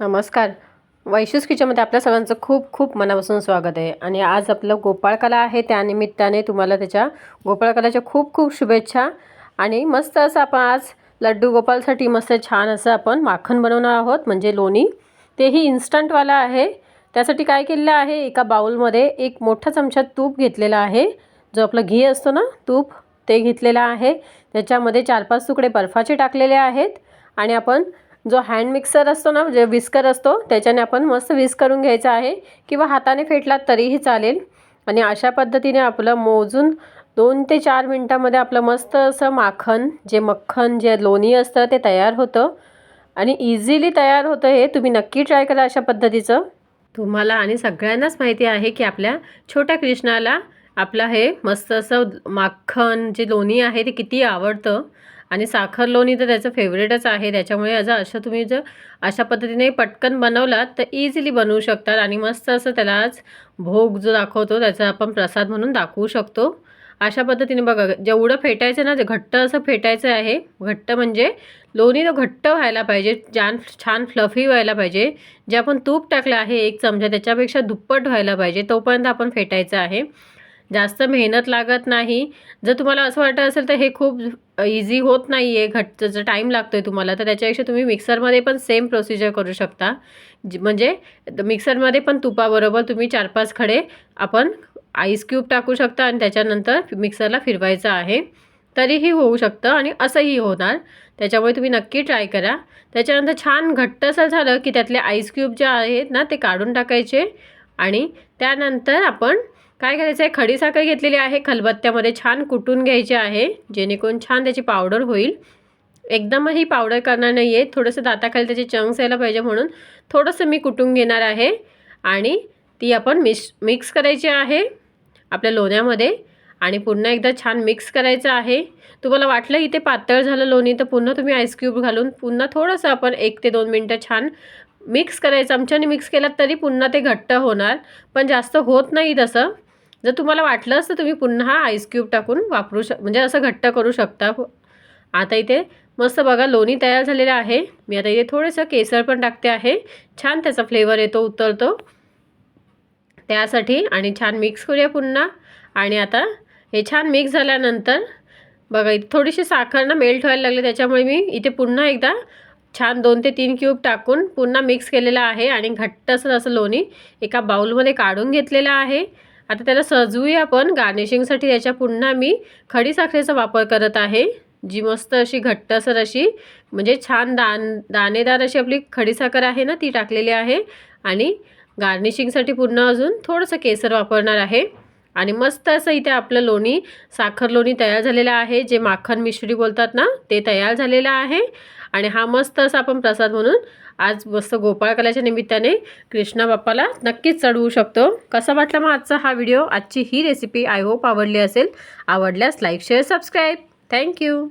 नमस्कार. वैशूस किचनमध्ये आपल्या सगळ्यांचं खूप खूप मनापासून स्वागत आहे. आणि आज आपलं गोपाळकला आहे त्यानिमित्ताने तुम्हाला त्याच्या गोपाळकलाच्या खूप खूप शुभेच्छा. आणि मस्त असं आपण आज लड्डू गोपालसाठी मस्त छान असं आपण माखन बनवणार आहोत म्हणजे लोणी. तेही इन्स्टंटवाला आहे. त्यासाठी काय केलेलं आहे एका बाउलमध्ये एक मोठा चमचा तूप घेतलेला आहे. जो आपलं घी असतो ना तूप ते घेतलेलं आहे. त्याच्यामध्ये चार पाच तुकडे बर्फाचे टाकलेले आहेत. आणि आपण जो हँड मिक्सर असतो ना जे विस्कर असतो त्याच्याने आपण मस्त विस करून घ्यायचा आहे. किंवा हाताने फेटलात तरीही चालेल. आणि अशा पद्धतीने आपलं मोजून दोन ते चार मिनटामध्ये आपलं मस्त असं माखन जे मक्खन जे लोणी असतं ते तयार होतं. आणि इझिली तयार होतं हे तुम्ही नक्की ट्राय करा अशा पद्धतीचं. तुम्हाला आणि सगळ्यांनाच माहिती आहे की आपल्या छोट्या कृष्णाला आपलं हे मस्त असं माखन जे लोणी आहे ते किती आवडतं. आणि साखर लोणी तर त्याचं फेवरेटच आहे. त्याच्यामुळे असं असं तुम्ही जर अशा पद्धतीने पटकन बनवलात तर इझिली बनवू शकतात. आणि मस्त असं त्याला आज भोग जो दाखवतो त्याचा आपण प्रसाद म्हणून दाखवू शकतो. अशा पद्धतीने बघा जेवढं फेटायचं ना ते घट्ट असं फेटायचं आहे घट्ट म्हणजे लोणी तो घट्ट व्हायला पाहिजे छान छान फ्लफी व्हायला पाहिजे. जे आपण तूप टाकलं आहे एक चमचा त्याच्यापेक्षा दुप्पट व्हायला पाहिजे तोपर्यंत आपण फेटायचं आहे. जास्त मेहनत लागत नाही. जर तुम्हाला असं वाटत असेल तर हे खूप इझी होत नाही आहे घट जर टाईम लागतो आहे तुम्हाला तर त्याच्यापेक्षा तुम्ही मिक्सरमध्ये पण सेम प्रोसिजर करू शकता. म्हणजे मिक्सरमध्ये पण तुपाबरोबर तुम्ही चार पाच खडे आपण आईस क्यूब टाकू शकता आणि त्याच्यानंतर मिक्सरला फिरवायचं आहे. तरीही होऊ शकतं आणि असंही होणार. त्याच्यामुळे तुम्ही नक्की ट्राय करा. त्याच्यानंतर छान घट्ट असं झालं की त्यातले आईस क्यूब जे आहेत ना ते काढून टाकायचे आणि त्यानंतर आपण काय करायचं आहे? खडीसाखर घेतलेली आहे. खलबत्त्यामध्ये छान कुटून घ्यायची आहे. जेणेकरून छान त्याची पावडर होईल. एकदमही पावडर करणार नाही आहे थोडंसं दाताखाली त्याचे चंक्स यायला पाहिजे म्हणून थोडंसं मी कुटून घेणार आहे. आणि ती आपण मिक्स मिक्स करायची आहे आपल्या लोण्यामध्ये. आणि पुन्हा एकदा छान मिक्स करायचं आहे. तुम्हाला वाटलं इथे पातळ झालं लोणी तर पुन्हा तुम्ही आईस्क्यूब घालून पुन्हा थोडंसं आपण एक ते दोन मिनटं छान मिक्स करायचं. चमच्याने मिक्स केलात तरी पुन्हा ते घट्ट होणार. पण जास्त होत नाही तसं. जर तुम्हाला वाटलंच तर तुम्ही पुन्हा आईस क्यूब टाकून वापरू शक म्हणजे असं घट्ट करू शकता. आता इथे मस्त बघा लोणी तयार झालेलं आहे. मी आता इथे थोडंसं केसर पण टाकते आहे. छान त्याचा फ्लेवर येतो उतरतो. त्यासाठी आणि छान मिक्स करूया पुन्हा. आणि आता हे छान मिक्स झाल्यानंतर बघा इथे थोडीशी साखर ना मेल्ट व्हायला लागली त्याच्यामुळे मी इथे पुन्हा एकदा छान दोन ते तीन क्यूब टाकून पुन्हा मिक्स केलेलं आहे. आणि घट्ट असं असं लोणी एका बाऊलमध्ये काढून घेतलेलं आहे. आता त्याला सजवूया आपण. गार्निशिंगसाठी याच्या पुन्हा मी खडी साखरेचा वापर करत आहे. जी मस्त अशी घट्टसर अशी म्हणजे छान दान दाणेदार अशी आपली खडीसाखर आहे ना ती टाकलेली आहे. आणि गार्निशिंगसाठी पुन्हा अजून थोडंसं केसर वापरणार आहे. आणि मस्त असं इथे आपलं लोणी साखर लोणी तयार झालेलं आहे. जे माखन मिश्री बोलतात ना ते तयार झालेलं आहे. आणि हा मस्त असा आपण प्रसाद म्हणून आज मस्त गोपाळकलाच्या निमित्ताने कृष्णा बाप्पाला नक्कीच चढवू शकतो. कसा वाटला मग आजचा हा व्हिडिओ? आजची ही रेसिपी आय होप आवडली असेल. आवडल्यास लाईक शेअर सबस्क्राईब थँक्यू